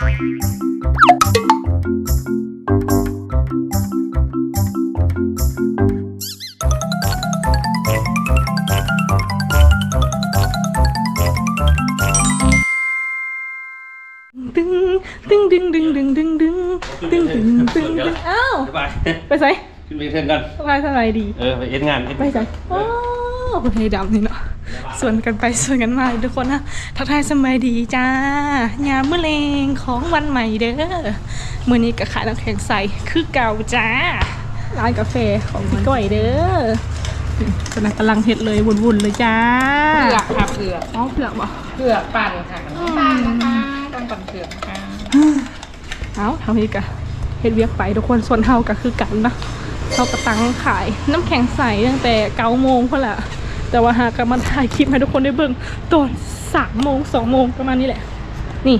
ดึงดึงดึงดึงดึงดึงดึงดึงดึงดึงดึงอ้าวไปไปใส่ขึ้นไปเทิงกันสบายสบายดี เออ ไปเอ็ดงานเอ็ดไปจ้ะโอ้คนไทยดำนี่นะ ส่วนกันไปส่วนกันมาทุกคนนะทักทายสมัยดีจ้ายามเมื่อเลงของวันใหม่เด้อมื่อนี้ก็ขายน้ำแข็งใสคือเก่าจ้า ร้านกาแฟของพี่ก้อยเด้อขณะกำลังเฮ็ดเลยวุ่นๆเลยจ้าเผือกค่ะเผือกอ๋อเผือกบ่เผือกปั่นค่ะปั่นนะคะต้องปั่นเผือกค่ะเอาทำนี้กะเฮ็ดเวียกไปทุกคนส่วนเฮาก็คือกันนะเฮากระตังขายน้ำแข็งใสตั้งแต่เก้าโมงพอละ แต่ว่าหากะมาถ่ายคลิปให้ทุกคนได้เบิ่งตอนสามโมงสองโมงประมาณนี้แหละ นี่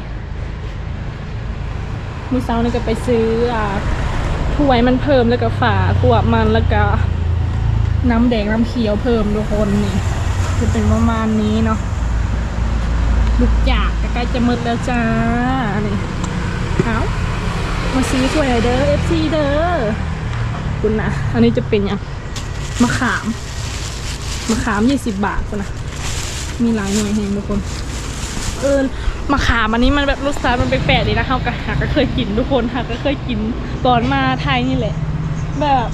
มือเช้านี่ก็ไปซื้ออ่าถ้วยมันเพิ่มแล้วก็ฝากวบมันแล้วก็น้ำแดงน้ำเขียวเพิ่มทุกคนนี่จะเป็นประมาณนี้เนาะลูกจากใกล้จะหมดแล้วจ้านี่เอามาซื้อถ้วยเด้อ FC เด้อคุณนะอันนี้จะเป็นอย่างมะขาม มะขาม20บบาทคุณนะมีหลายหน่วยแหงทุกคน เออมะขามอันนี้มันแบบรสชาติมันแปลกๆดีนะเฮาก็หาก็เคยกินทุกคนหาก็เคยกินตอนมาไทยนี่แหละ แบบ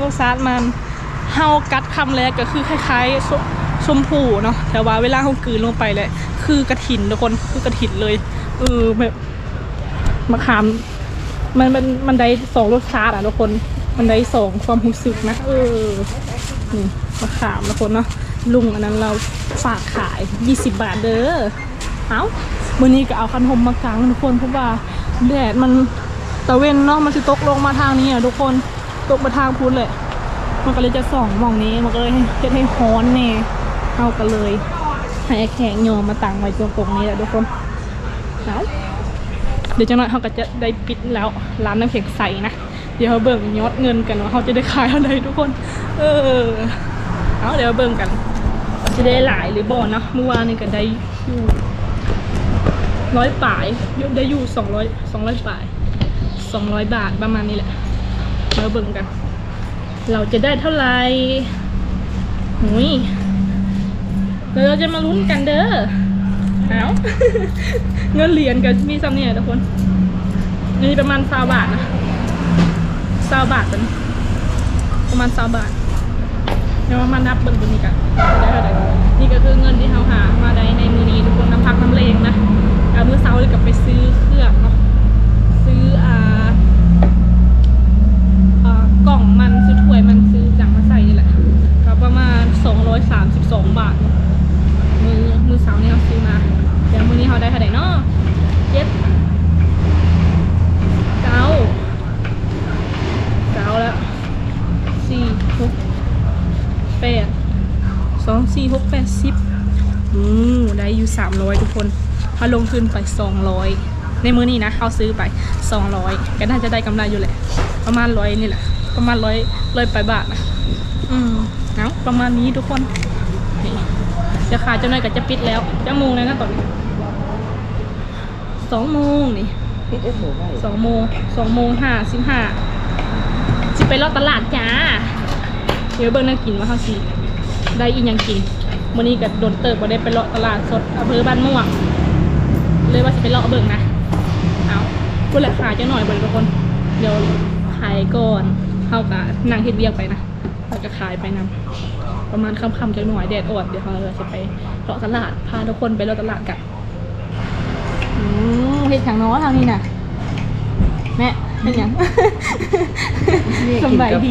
รสชาติมันเฮากัดคำแรกก็คือคล้ายๆชชมพูเนาะแต่ว่าเวลาเฮากืนลงไปเลยคือกระถินทุกคนคือกระถินเลยเออแบบมะขามมันมันมันได้สองรสชาติอะทุกคน มันได้สองความรู้สึกนะเออ นี่มะขามทุกคนเนาะลุงอันนั้นเราฝากขาย 20 บาทเด้อเอามื่อนี้ก็เอาคันหมมากลางทุกคนเพราะว่าแดดมันตะเวนเนาะมันจะตกลงมาทางนี้อะทุกคนตกมาทางพุ้นเลย มันก็เลยจะส่องมองนี้มันก็เลยให้เฮ็ดให้ฮ้อนแน่เอากันเลยให้แข็งโยมมาตั้งไว้ตรงตรงนี้แหละทุกคนเอาเดี๋ยวจังหน่อยเขาก็จะได้ปิดแล้วร้านน้ำแข็งใสนะ เดี๋ยวเขาเบิ่งยอดเงินกันว่าเขาจะได้ขายเท่าไหร่ทุกคน เออเอาเดี๋ยวเบิ่งกันจะได้หลายหรือบ่เนาะเมื่อวานนี่ก็ได้อยู่ร้อยป่ายยได้อยู่สองร้อยสองร้อยป่ายสองร้อยบาทประมาณนี้แหละเดี๋ยวเบิ่งกัน เราจะได้เท่าไหร่หุยเดี๋ยวเราจะมาลุ้นกันเด้อเอาเงินเหรียญกับมีซ้ำเนี่ยทุกคนนี่ประมาณสาบาทนะ สาบาทเป็นประมาณสาบาทเดี๋ยวมานับเบิ่งตัวนี้กันได้เท่าไหร่นี่ก็คือเงินที่เราหามาได้ในมือนี้ทุกคนน้ำพักน้ำเลงนะเอามือเช้าเลยกับไปซื้อเครื่องเนาะซื้ออ่าอ่ากล่องมันซื้อถ้วยมันซื้อจังมาใส่นี่แหละก็ประมาณ 232 บาทเนาะมือมือเสาร์นี่เราซื้อมาเดี๋ยวมือนี้เขาได้เท่าไหร่เนาะ 300 ทุกคนเขาลงทุนไป 200 ในมือนี่นะเขาซื้อไป 200 ก็น่าจะได้กำไรอยู่แหละ ประมาณร้อยนี่แหละ ประมาณร้อยร้อยไปบาทนะอืมเอาประมาณนี้ทุกคนนี่จะขาดจะหน่อยก็จะปิดแล้วจะโมงแล้วนะตอนนี้สองโมงนี่สองโมงสองโมงห้าสิบห้าจะไปรอตลาดจ้า เดี๋ยวเบิร์น่ากินว่าเขาสิได้อีกยังกิน มื่อนี้กับโดนเติบมาได้ไปเลาะตลาดสดอำเภอบ้านม่วง เลยว่าสิไปเลาะเบิ่งนะ เอาพูดแหละขายเจ้าหน่อยเบิ่งทุกคน เดี๋ยวขายก่อนเข้ากับนั่งเฮ็ดเวียกไปนะแล้วก็ขายไปนำประมาณค่ำๆจังหน่อยแดดอ่อนเดี๋ยวเราจะไปเลาะตลาดพาทุกคนไปเลาะตลาดกันอืมเห็ดทางน้อทางนี้น่ะแม่เป็นหยังสำบายดี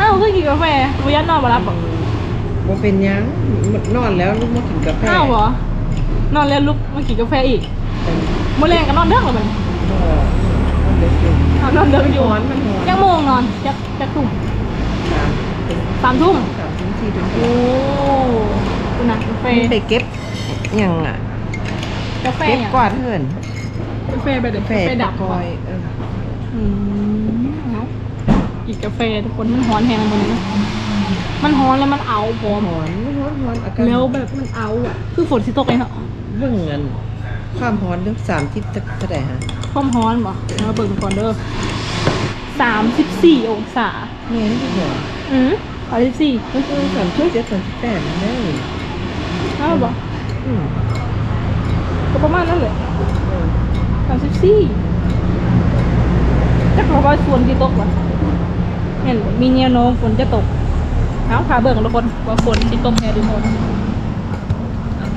อ้าวก็กินกาแฟวิยันนอนมารับบอก บ่เป็นหยังนอนแล้วลูกมากินกาแฟอ้าวเหรอนอนแล้วลุกมากินกาแฟอีกเป็นเมื่อแรงก็นอนเด้งเหรอมันก็มันเด็กอยู่เอานอนเด้งอยู่ร้อนมันร้อนยังโมงนอนจักจักทุ่มสามถึงสามทุ่มสามถึงสี่ถึงโอ้คุณนะกาแฟไปเก็บหยังอะกาแฟเก็บหยังกวาดเพื่อนกาแฟแบบกาแฟกาแฟดับคก่ออนยเอออืมเอาอีกกาแฟทุกคนมันฮ้อนแฮงมันนะ มันฮ้อนแล้วมันเอาพร้อมหอนร้อนร้อนอากาศแล้วแบบมันเอาอะคือฝนสิตกเองเหรอเบิ่งเงินความร้อนเรื่องสามทิศเท่าไหร่ฮะความร้อนบ่มาเบิ่งก่อนเด้อสามสิบสี่องศาเนี่ยนี่เหรออืมสามสิบสี่มันคือสามช่วยเจ็ดสามสิบแปดนะเนี่ยเท่าบ่อืมก็ประมาณนั้นแหละสามสิบสี่จักรว่าฝนที่ตกบ่เห็นบ่มีแนวโน้มฝนจะตก เอาพาเบิ่งทุกคนว่าฝนที่ตกแน่ทุกคน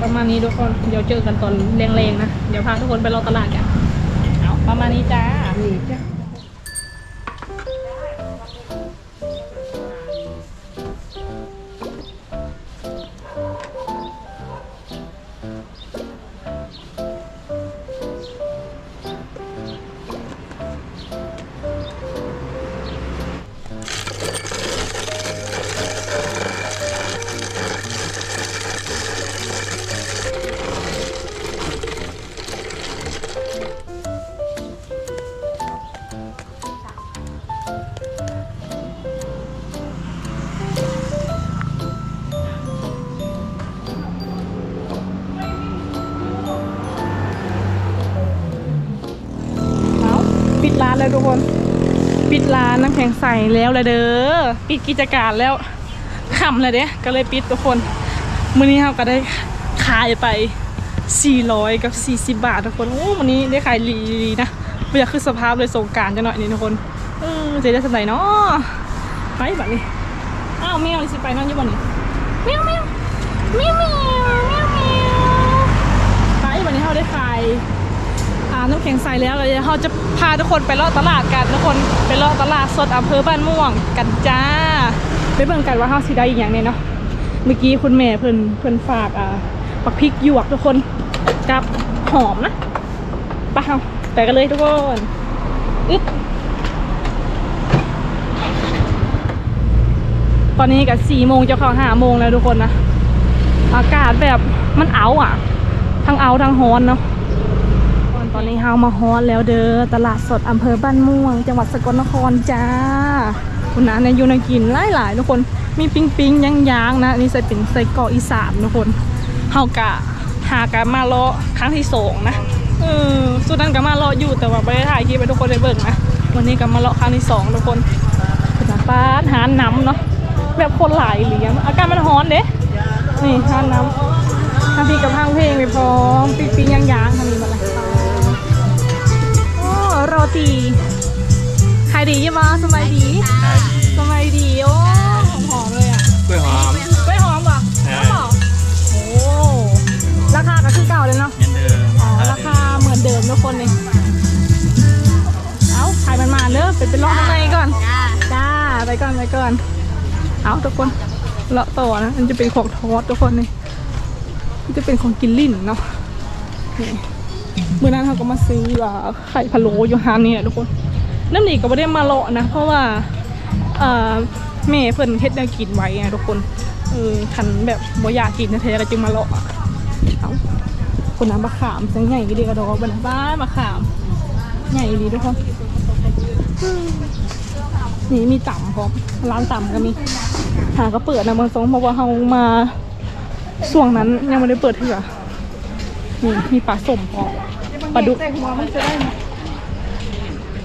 ประมาณนี้ทุกคนเดี๋ยวเจอกันตอนแรงๆนะ เดี๋ยวพาทุกคนไปรอตลาดกันเอาประมาณนี้จ้านี่จ้า ปิดร้านแล้วทุกคน ปิดร้านน้ำแข็งใสแล้วละเด้อปิดกิจการแล้วขำเลยเด้ก็เลยปิดทุกคนมื้อนี้เราก็ได้ขายไป 400 กับ 40 บาททุกคนโอ้วันนี้ได้ขายลีๆนะไม่อยากขึ้นสภาพเลยสงการจะหน่อยนี่ทุกคนเออจะได้สำไหนเนาะไปแบบนี้อ้าวแมวสิไปนั่นอยี่บ่นี่แมวแมวแมวแมวแมวแมวไปวันนี้เราได้ขาย น้ำแข็งใสแล้วเลยเราจะพาทุกคนไปเลาะตลาดกันทุกคนไปเลาะตลาดสดอำเภอบ้านม่วงกันจ้าไปเบิ่งกันว่าเฮาสิได้อีกอย่างเนี่ยเนาะเมื่อกี้คุณแม่เพิ่นเพิ่นฝากอ่าปักพริกหยวกทุกคนกับหอมนะไปเฮาไปกันเลยทุกคนอึ๊บตอนนี้กับสี่โมงจะเข้าห้าโมงแล้วทุกคนนะ อากาศแบบมันเอาอะ ทั้งเอาทั้งฮ้อนเนาะ อนนี้เฮามาฮอตแล้วเด้อตลาดสดอำเภอบ้านม่วง จังหวัดสกลนครจ้าคุณนะในยูนากินหลายหลายๆทุกคนมีปิงปิงย่างยางนะนี่ใส่เป็นใส่เกาะอีสานทุกคนเฮากะหากะมาเลาะครั้งที่สองนะเออสุดนั้นก็มาเลาะอยู่แต่ว่าไม่ได้ถ่ายคลิปให้ทุกคนได้เบิ่งนะวันนี้ก็มาเลาะครั้งที่สองทุกคนคุณนะป้าหาน้ำเนาะแบบคนหลายเหลียงอากาศมันร้อนเด้นี่หาน้ำทางพี่กับทางเพลงไปพร้อมปิงปิงย่างยางทางนี้มาเลย โรตีขายดียี่มาสบายดีสบายดีโอ้หอมๆเลยอะกล้วยหอมกล้วยหอมป่ะใช่หอมโอ้ราคาก็คือเก่าเลยเนาะเหมือนเดิมอ๋อราคาเหมือนเดิมทุกคนเลยเอาขายมันมาเนอะไปเป็นเลาะข้างในก่อนจ้าไปก่อนไปก่อนเอาทุกคนเลาะต่อนะมันจะเป็นของทอดทุกคนนี่มันจะเป็นของกินลิ่นเนาะนี่ เมื่อนั้นเขาก็มาซื้อไข่พะโล้อยู่ฮานนี่แหละทุกคนน้ำหนีก็ไม่ได้มาเลาะนะ เพราะว่าแม่เพิ่นเฮ็ดแนวกินไว้ไงทุกคนเออคันแบบบ่อยากกินแท้ๆก็จึงมาเลาะเอาคนน้ำมะขามจังใหญ่ดีกระดอกบัดนบ้านมะขาม ใหญ่ดีทุกคนนี่มีต่ำพร้อมร้านต่ำก็มีหาก็เปิดนะเมืองสองเพราะว่าเฮามาช่วงนั้นยังไม่ได้เปิดเถื่อนี่มีปลาสมพร้อป ลาดุกแต่หัวมันจะได้ไหม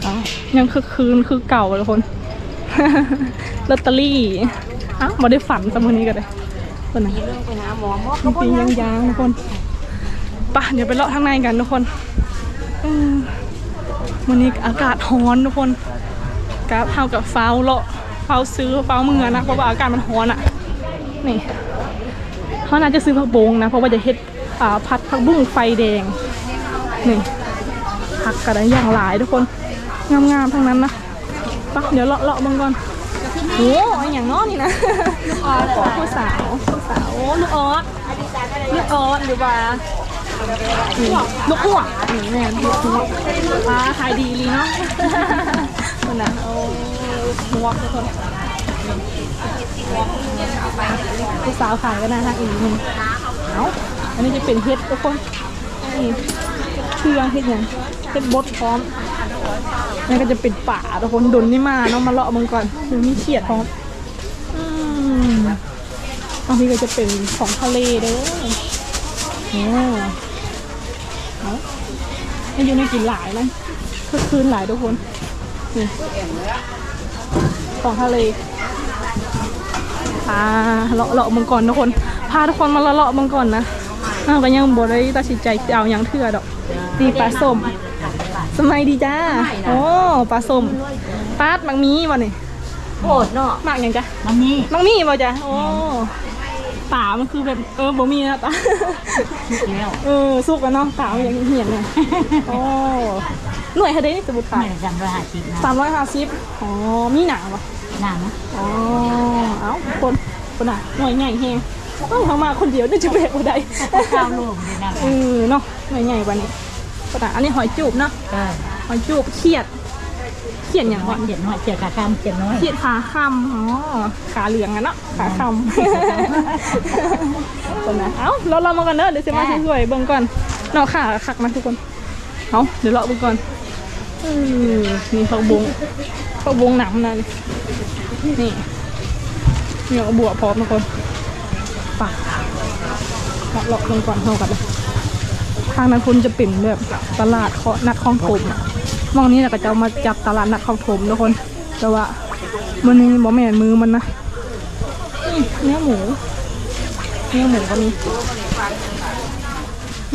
อ้าวยังคือคืนคือเก่าเลยคนลอตเตอรี่อ้าวมาได้ฝันสมันนี้กันเลยคนไหนเรื่องไปหาหมอหมอจริงๆยังยางๆทุกคนไปะเดี๋ยวไปเลาะทางในกันทุกคนอืมวันนี้อากาศร้อนทุกคนกราฟเท่ากับฟ้าวเลาะฟ้าวซื้อฟ้าวเมือนะเพราะว่าอากาศมันร้อนอะนี่เขาน่าจะซื้อผักบงนะเพราะว่าจะเฮ็ดอ่าผัดผักบุ้งไฟแดง นี่ผักกระไดอย่างหลายทุกคน งามๆทั้งนั้นนะปะเดี๋ยวเลาะเลาะๆบังก่อนโอ้ยอย่างน้อนี่นะลูกออสผู้สาวผู้สาวโอ้ลูกออสลูกออสหรือว่าลูกอ้วกนี่แม่ลูกอ้วกอ่าขายดีลีเนาะคนน่ะโอ้หัวทุกคนผู้สาวขายก็น่ารักอีกนึงเอาอันนี้จะเป็นเฮ็ดทุกคนนี่ เครื่องเฮ็ดหยังเฮ็ดบดพร้อมนี่ก็จะเป็นป่าทุกคนดนนี่มาเนาะมาเลาะมึงก่อนมันมีเขียดพร้อมอืมบางทีก็จะเป็นของทะเลเด้อโอ้เอามันอยู่ในกินหลายนะคือคืนหลายทุกคนนี่ของทะเลพาเลาะเลาะมังกรทุกคน พาทุกคนมาเลาะเลาะมังกรนะเราก็ยังบ่ได้ตัดสินใจจะเอาหยังเถื่อดอก ดีปลาส้มสมัยดีจ้า โอ้ปลาส้มปาดมังมีบ่นี่โคตรเนาะมากหยังจ้ะมันนี่มังมีบ่จ้ะโอ้ป่ามันคือแบบเออบ่มีนะตาคิดแล้วเออสุกแล้วเนาะป่ามันยังเหี่ยนเนี่ยโอ้หน่วยเท่าไดนี่สมมุติไม่ขายได้จำรหัสจิตนะสามร้อยห้าสิบอ๋อมีหนังปะหนังอ๋อเอ้าคนคนอะหน่วยใหญ่แฮงเอ้าเขามาคนเดียวได้จะแบกบ่ได้ข้าวโลกเลยนะเออเนาะหน่วยใหญ่กว่านี้ คนอะอันนี้หอยจูบเนาะก็หอยจูบเขียด เขียดอย่างหก่ออนยเจ็ดน้อยเจ็ดขาคำเจ็ดน้อยเขียดขาคำอ๋อขาเหลืองอะเนาะขาคำคนนะเอ้าเราเรามากันเด้อเดี๋ยวจะมาสวยๆเบิ่งก่อนเนาะขาขักมาทุกคนเอาเดี๋ยวเราเบิ่งก่อนเออนี่ผักบุ้งผักบุ้งหนำนะนี่นี่นี่เอาบัวพร้อมทุกคนปากเลาะเลาะเบิ่งก่อนเท่ากันเลย ทางนั้นคุณจะเป็นแบบตลาดเคาะนัดคลองถมอะมองนี้แหละก็จะเอามาจับตลาดนัดคลองถมทุกคน แต่ว่ามันนี่บอแม่นมือมันนะนี่เนื้อหมูเนื้อหมูก็มี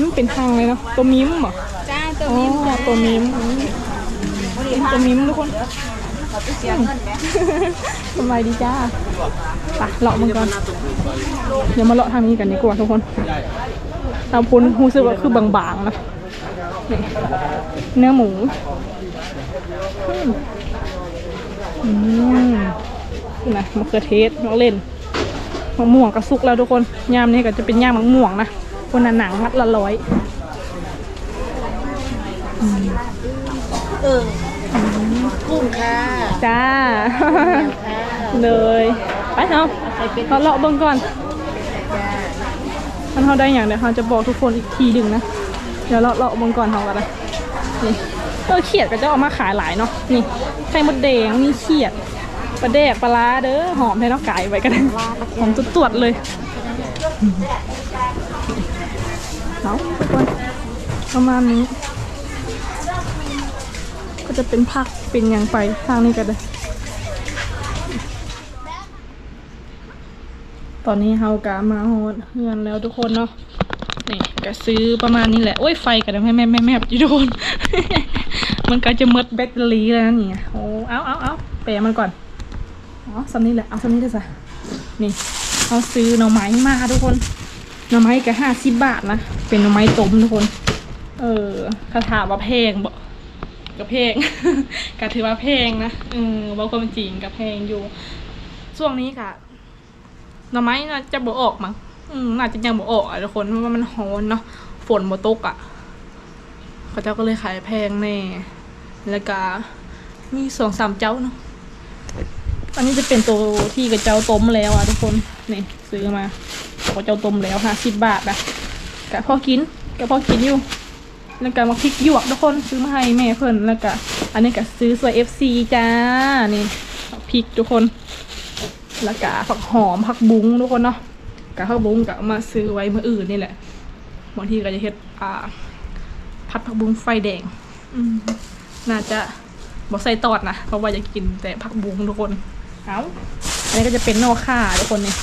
มันเป็นทางเลยเนาะตัวมิมเหรอจ้าอ๋อตัวมิมอืมเป็นตัวมิมทุกคนสบายดีจ้าไปเลาะมังกรเดี๋ยวมาเลาะทางนี้กันดีกว่าทุกคน ตามพุนรู้สึกว่าคือบางๆนะนี่เนื้อหมูอืมอืมนี่นะมะเขือเทศน้องเล่นมะม่วงก็สุกแล้วทุกคนยามนี้ก็จะเป็นยามมะม่วงนะคนน่ะหนังมัดละร้อยเออกุ้งค่ะจ้าค่ะเลยไปเนาะเราเลาะเบิ่งก่อนจ้า ถ้าเขาได้อย่างเดี๋ยวเขาจะบอกทุกคนอีกทีหนึ่งนะ เดี๋ยวเราเลาเบิ่งก่อนเขากันนะนี่เออเขียดก็จะเออกมาขายหลายเนาะ นี่ไข่มดแดงมีเขียดปลาแดกปลาร้าเด้อ หอมแท้เนาะไก่ไว้กันหอมตรวจเลยเอาทุกคนประมาณนี้ ก็จะเป็นผักเป็นอย่างไปทางนี้กันเลย ตอนนี้เฮากะมาฮอดเฮือนแล้วทุกคนเนาะนี่ก็ซื้อประมาณนี้แหละโอ้ยไฟกันแม่แม่แม่แม่ยู่ทุกคนมันก็จะมดแบตเตอรี่แล้วนี่โอ้เอาเอาเอาแปะมันก่อนอ๋อสำนี้แหละเอาสำนี้ได้ซะนี่เขาซื้อหน่อไม้มาทุกคนหน่อไม้ก็ห้าสิบบาทนะเป็นหน่อไม้ต้มทุกคน เออคาถาว่าแพงบ่ก็แพงก็ถือว่าแพงนะเออว่าความจริงก็แพงอยู่ช่วงนี้ค่ะ หน่อไม้น่าจะบ่ออกมั้งอืมน่าจะยังบ่ออกอะทุกคนเพราะว่ามันร้อนเนาะฝนบ่ตกอะเขาเจ้าก็เลยขายแพงแน่แล้วก็มีสองสามเจ้าเนาะอันนี้จะเป็นตัวที่กระเจ้าต้มแล้วอะทุกคนนี่ซื้อมาบอกว่าเจ้าต้มแล้วห้าสิบบาทนะกะพ่อกินกะพ่อกินอยู่แล้วก็มาพริกหยวกทุกคนซื้อมาให้แม่เพิ่นแล้วก็อันนี้ก็ซื้อสวย FC จ้านี่พริกทุกคน แล้วก็ผักหอมผักบุ้งทุกคนเนาะกะผักบุ้งก็เอามาซื้อไว้เมื่ออื่นนี่แหละบางทีก็จะเฮ็ดอ่าผัดผักบุ้งไฟแดงน่าจะบอกใส่ตอดนะเพราะว่าอยากกินแต่ผักบุ้งทุกคนเอาอันนี้ก็จะเป็นนอข่าทุกคนเนี่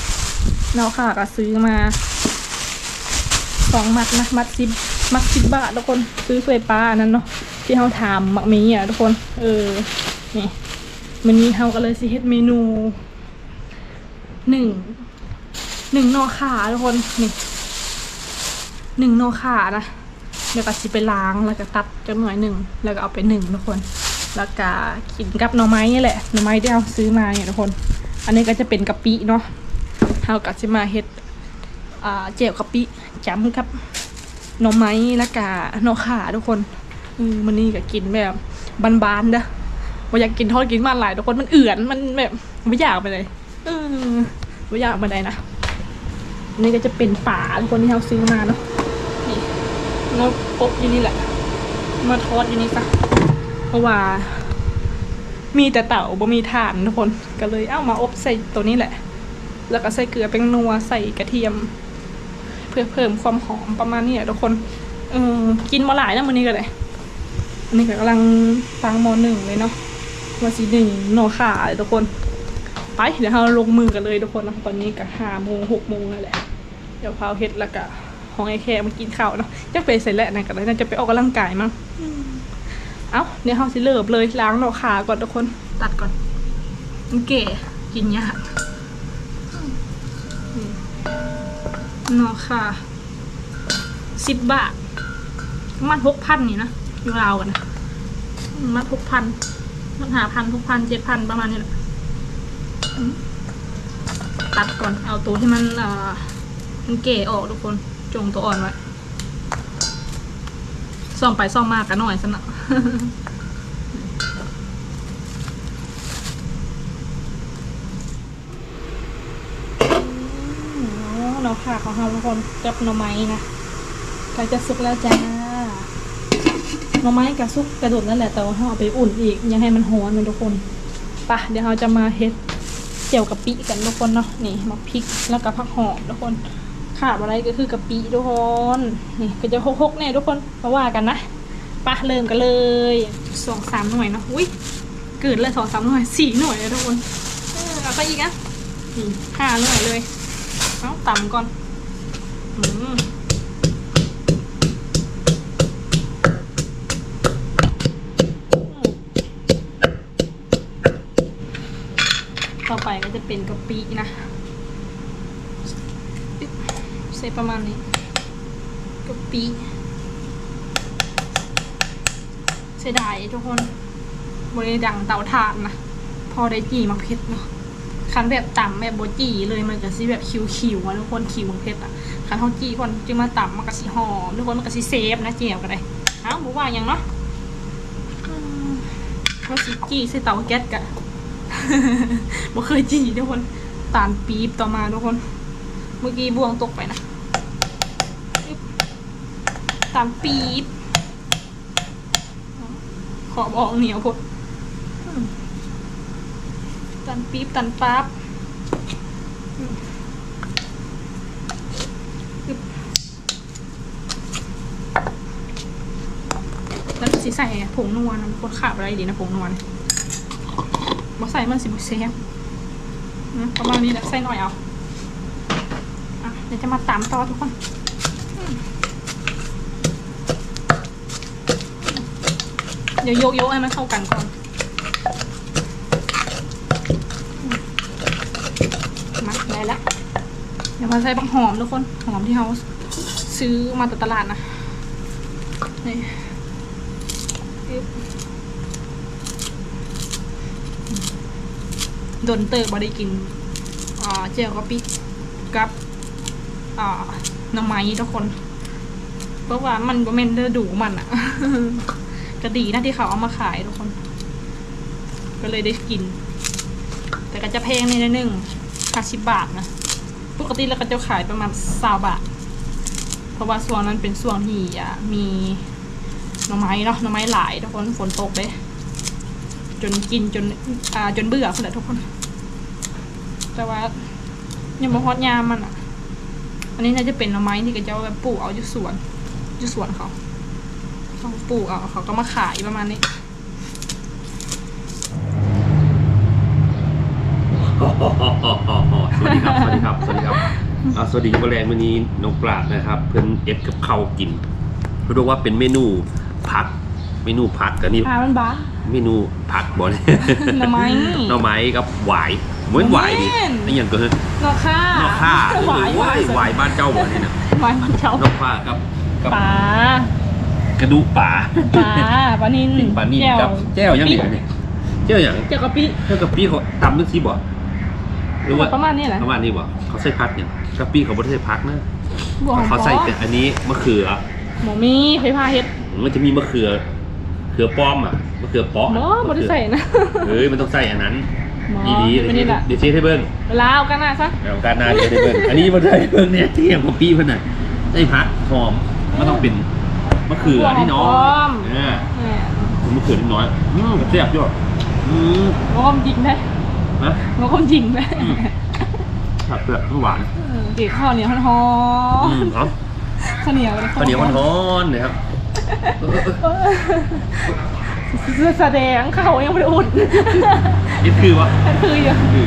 นอข่าก็ซื้อมาสองมัดนะมัดสิบมัดสิบบาททุกคนซื้อสวยปลาอันนั้นเนาะที่เขาทำมักมีอะทุกคน เออนี่มันนี้เขาก็เลยสิเฮ็ดเมนู หนึ่งหนึ่งนอขาทุกคนนี่หนึ่งนอขานะเดี๋ยวก็สิไปล้างแล้วก็ตัดจังหน่อยหนึ่งแล้วก็เอาไปหนึ่งทุกคน แล้วก็กินกับหน่อไม้นี่แหละหน่อไม้ที่เราซื้อมาเนี่ยทุกคน อันนี้ก็จะเป็นกะปิเนาะเราก็จะมาเฮ็ดเจียวกะปิจ้ำกับหน่อไม้แล้วก็หน่อขาทุกคนอืมมันนี่ก็กินแบบบานๆเด้อว่าอยากกินทอดกินมันหลายทุกคนมันเอื่อนมันแบบไม่อยากไปเลย เออไม่อยากไปไหนนะนี่ก็จะเป็นป่าทุกคนที่เราซื้อมาเนาะนี่มาอบอยู่นี่แหละ มาทอดอยู่นี่ซะเพราะว่า มีแต่เต่าบ่มีถ่านทุกคนก็เลยเอามาอบใส่ตัวนี้แหละ แล้วก็ใส่เกลือแป้งนัวใส่กระเทียม เพื่อเพิ่มความหอมประมาณนี้แหละทุกคนเออกินมาหลายแล้วมื้อนี้ก็เลยอันนี้ก็กำลังฟังมอหนึ่งเลยเนาะวันสีหนึ่งหนอขาเลยทุกคน ไปเดี๋ยวเราลงมือกันเลยทุกคนนะตอนนี้ก็ห้าโมงหกโมงแล้วแหละเดี๋ยวพาวเฮ็ดแล้วก็ห้องไอแคร์มากินข้าวเนาะจะไปเสร็จแล้วนะกันเลยน่าจะไปออกกำลังกายมั้งเอ้าเดี๋ยวเราสิเลิบเลยล้างหนอขาก่อนทุกคนตัดก่อนมันเก๋กินยากนี่หนอขาสิบบาทประมันหกพันนี่นะอยู่ราวกันนะมัดหกพันมันหาพันหกพันเจ็ดพันประมาณนี้แหละอืม ตัดก่อนเอาตัวที่มันเออมันเก๋ออกทุกคนจงตัวอ่อนไว้ซ่อมไปซ่อมมากกันหน่อยสนะอ๋อเราค่ะของเราทุกคนกับหน่อไม้นะใกล้จะสุกแล้วจ้าหน่อไม้กับซุกกระดูดนั่นแหละแต่ว่าเราเอาไปอุ่นอีกยังให้มันหอนเหมือนทุกคนปะเดี๋ยวเราจะมาเฮ็ด เจียวกะปิกันทุกคนเนาะนี่มาพริกแล้วก็ผักหอมทุกคนขาดอะไรก็คือกะปิทุกคนนี่ก็จะหกๆแน่ทุกคนมาว่ากันนะปะเริ่มกันเลยสองสามหน่วยเนาะอุ้ยเกิดเลยสองสามหน่วยสี่หน่วยเลยทุกคนเอาไปอีกนะนี่ห้าหน่วยเลยเอาต่ำก่อนอืม ต่อไปก็จะเป็นกะปินะใส่ประมาณนี้กะปิเสียดายทุกคนบริดังเตาถ่านนะพอได้จีมาเผ็ดเนาะคันแบบต่ำแบบโบจีเลยมันก็สิแบบคิวๆอะทุกคนคิวของเพชรอะคันเท่าจีคนจึงมาต่ำมันก็สิหอมทุกคนมันก็สิเซฟนะเจียวกันเลยเอ้าหมูว่าอย่างเนาะเขาสิจีใส่เตาแก๊สกะ บ่เคยจีทุกคนตาลปี๊บต่อมาทุกคน เมื่อกี้บวงตกไปนะตาลปี๊บขอบออกเหนียวพดตันปี๊บตันปั๊บอืมอึ๊บแล้วสิใส่ผงนวลนะคนขาดอะไรดีนะผงนวล บ่ใส่มันสิบ่เซฟนประมาณนี้แหละใส่หน่อยเอาอะเดี๋ยวจะมาตามต่อทุกคนเดี๋ยวโยกๆให้มันเข้ากันก่อนมาได้แล้วเดี๋ยวมาใส่บังหอมทุกคนหอมที่เขาซื้อมาจากตลาดนะนี่อึ๊บ โดนเตอร์บอด้กินอ่าเจลกะปิกับอ่าน้ำไม้ทุกคน เพราะว่ามันก็เมนเดอร์ดูมันอะก็ดีนะที่เขาเอามาขายทุกคน ก็เลยได้กิน แต่ก็จะแพงในนิดนึงห้าสิบบาทนะปกติเราก็จะขายประมาณสาบาท เพราะว่าส่วนนั้นเป็นส่วนที่อะมีหน่อไม้เนาะหน่อไม้หลายทุกคนฝนตกเลย จนกินจนอ่าจนเบื่อคนแหละทุกคน แต่ว่ายังมาฮอตยามมันอะ อันนี้น่าจะเป็นหน่อไม้ที่ก็จะเอาแบบปลูกเอาอยู่สวนอยู่สวนเขาเขาปลูกเอาเขาก็มาขายประมาณนี้สวัสดีครับ สวัสดีครับ สวัสดีครับอ่าสวัสดีครับแรงวันนี้น้องปราดนะครับ เพิ่นเอ็ดกับข้าวกินเพื่อว่าเป็นเมนูผักเมนูผักกันนี่พามันบ้า เมนูผักบ่เนี่ยหน่อไม้หน่อไม้กับหวายเหมือนหวายดิแม่นไอ้หยังก็คือหน่อข้าหน่อข้าหวายหวายหวายบ้านเจ้าบ่เนี่ยนะหวายมันเจ้าหน่อข้ากับกับปลากระดูกป่าปลาปลานินปลานิ่มแจ่วกับแจ้วยังเหลือเนี่ยแจ้วหยังเจ้ากะปิแจ้วกับปี้เขาตำนึกสิบ่หรือว่าประมาณนี้แหละประมาณนี้บ่เขาใส่พักเนี่ยกับปี้เขาบ่ได้ใส่พักนะบวกเขาใส่แต่อันนี้มะเขือหมูมีไผ่พาเฮ็ดมันจะมีมะเขือ เขือป้อมอะมะเขือเปาะหมอบ่ได้ใส่นะเฮ้ยมันต้องใส่อันนั้นหมอดีๆไม่นี่แหละเดี๋ยวเช็ดให้เบิ้งเวลาเอากันหน้าซะเอาการนาเช็ดให้เบิ้งอันนี้มันได้เบิ้งเนี่ยเที่ยงกว่าปีเพิ่นน่ะได้พักหอมมันต้องเป็นมะเขือที่น้อยเออแหม่มะเขือที่น้อยอืมแซ่บด้วยอืมงอมจริงได้นะงอมจริงได้อืมครับแบบหวานเออเกี่ข้าวเหนียวฮ้ออืมนเอาๆข้าวเหนียวเลยข้าวเหนียวมันร้อนๆนะครับ แสดงเขายังไม่ได้อุ่นนี่คือวะนั่นคืออยู่คือ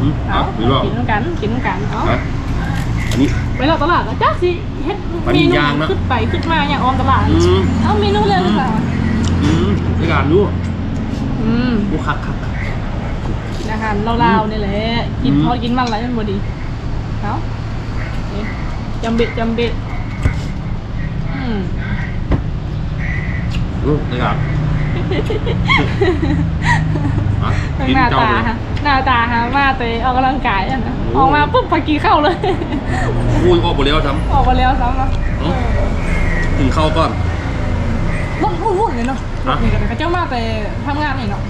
อืมเอาเอาหรือเปล่ากินกันกินกันเอาอันนี้ไปเราตลาดก็จ้าสิเฮ็ดปลาเมนิลนูย่างขึ้นไปขึ้นมาอย่างออมตลาดอืมเอาเมนูเลยหรือเปล่าอืมในการรู้อืมรู้คักคักคักอาหารลาวๆนี่แหละกินพอกินมันอะไรมันบ่ดีเอานี่จำเบ็ดจำเบ็ดอืม รู้ในการฮะกินหน้าเจ้าตาเลยฮะหน้าตาฮะมาเตะออกกำลังกายอะนะโอ้ออกมาปุ๊บพอกีเข้าเลย อุ้ยออกหมดแล้วทออกมาแล้วซ้ำเนาะำอืมถึงเข้าก่อน รถวุ่นๆเลยเนาะรฮะถนี่กันเขาเจ้ามาแต่ทำงานนี่เนาะ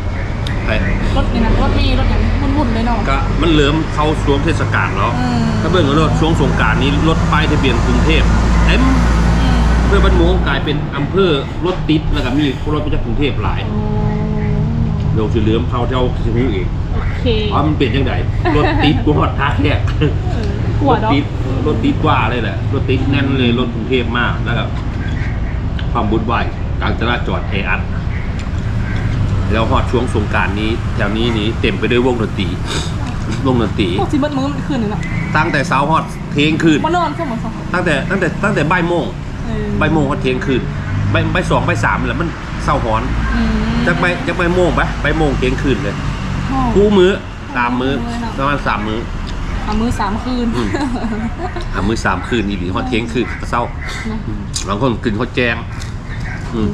ไปรถนี่นะรถมีรถอย่างวุ่นๆเลยเนาะ ก็มันเริ่มเข้าช่วงเทศกาลแล้ว อืม ถ้าเบิ่งรถช่วงสงกรารนี้รถป้ายทะเบียนกรุงเทพเต็มอืมอำ เภอบ้านโมงกลายเป็นอำเภอรถติดแล้วก็มีรถมาจากกรุงเทพหลายโอ้เดี๋ยวจะเลื่อมเข้าเท่าสิฮู้เองโอเคเพราะมันเป็นยังไงรถติดกูหอดทักเนี่ยเออกลัวรถเนาะติดรถติดกว่าเลยแหละรถติดแน่นเลยรถกรุงเทพมากแล้วก็ความบุญวายการจราจรแออัดแล้วฮอดช่วงสงกรารนี้ แถวนี้นี้เต็มไปด้วยวงดนตรีวงดนตรี พวกสิเบิดมือมันคืนนึงเนาะตั้งแต่เช้าฮอดเที่ยงคืนมานอนก็เหมือนสองตั้งแต่ตั้งแต่ตั้งแต่บ่ายโมง เออบ่ายโมงฮอดเที่ยงคืนบ่ายบ่ายสองบ่ายสามแหละมันเศร้าหอนอืมจักบ่ายจักบ่ายโมงปะบ่ายโมงเที่ยงคืนเลยโอ้คู่มื้อสามมื้อโอ้ยเนาะประมาณสามมื้อสามมือสามคืนอืมหามื้อสามคืนอีหลีฮอดเที่ยงคืนก็เศร้านะอืมบางคนกินข้าวแจงอืม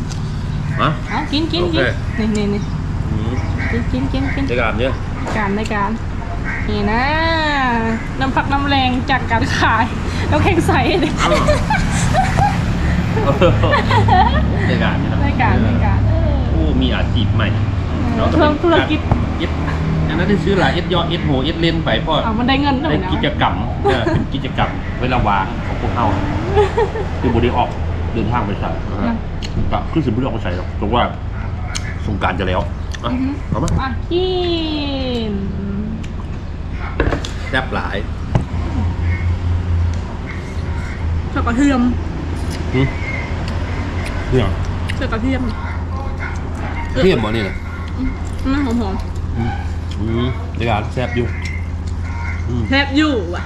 อะเอากินกินโอกิเคนนี่นี่นี่อืมกินกินกินกินในการเนี่ยการในการนี่นะน้ำพักน้ำแรงจากการขาย แล้วแข่งใสเลยอ้าว ในการเนี่ยนะในการในการเออผู้มีอาชีพใหม่เออเพิ่มธุรกิจเอ็ดอันนั้นได้ซื้อหลายเอ็ดยอดเอ็ดโหเอ็ดเลนไปเพราะอ่ามันได้เงินด้วยเป็นนะกิจกรรมเออเป็นกิจกรรมเวลาวางของพวกเฮาคือบริออกเดินทางไปใส่นะฮะก็คือสิบบุรีออกไปใส่หรอกเพราะว่าสงกรารจะแล้วอะเอามาอะกินแซ่บหลายเชือกกระเทียม หึเนี่ยเชือกกระเทียมเทียมบ่นี่นะอืมหอมหอมอืมอืมในการแซ่บอยู่อืมๆแทบอยู่ว่ะ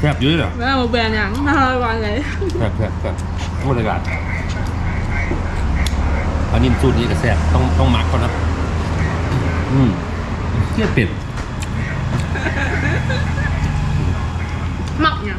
แซ่บอยู่เลยเหรอไม่เอามาแบรนด์อย่างน่ารักวันเลยแซ่บแซ่บแซ่บบรรยากาศอันนี้สูตรนี้ก็แซ่บต้องต้องหมักก่อนนะอืมเทียบเป็ด หมักเนี่ย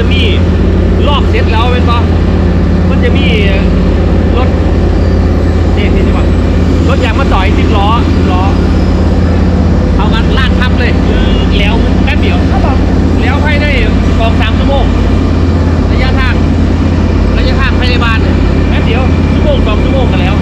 จะมีลอกเสร็จแล้วเป็นปะมันจะมีรถเนี่ยนี่จังหะรถยางมาต่อยสิบล้อล้อเอามันลากทับเลยแล้วแป๊บเดียวแล้วให้ได้กองสามชั่วโมงระยะทางระยะทางพยาบาลแป๊บเดียวชั่วโมงสองชั่วโมงกันแล้ว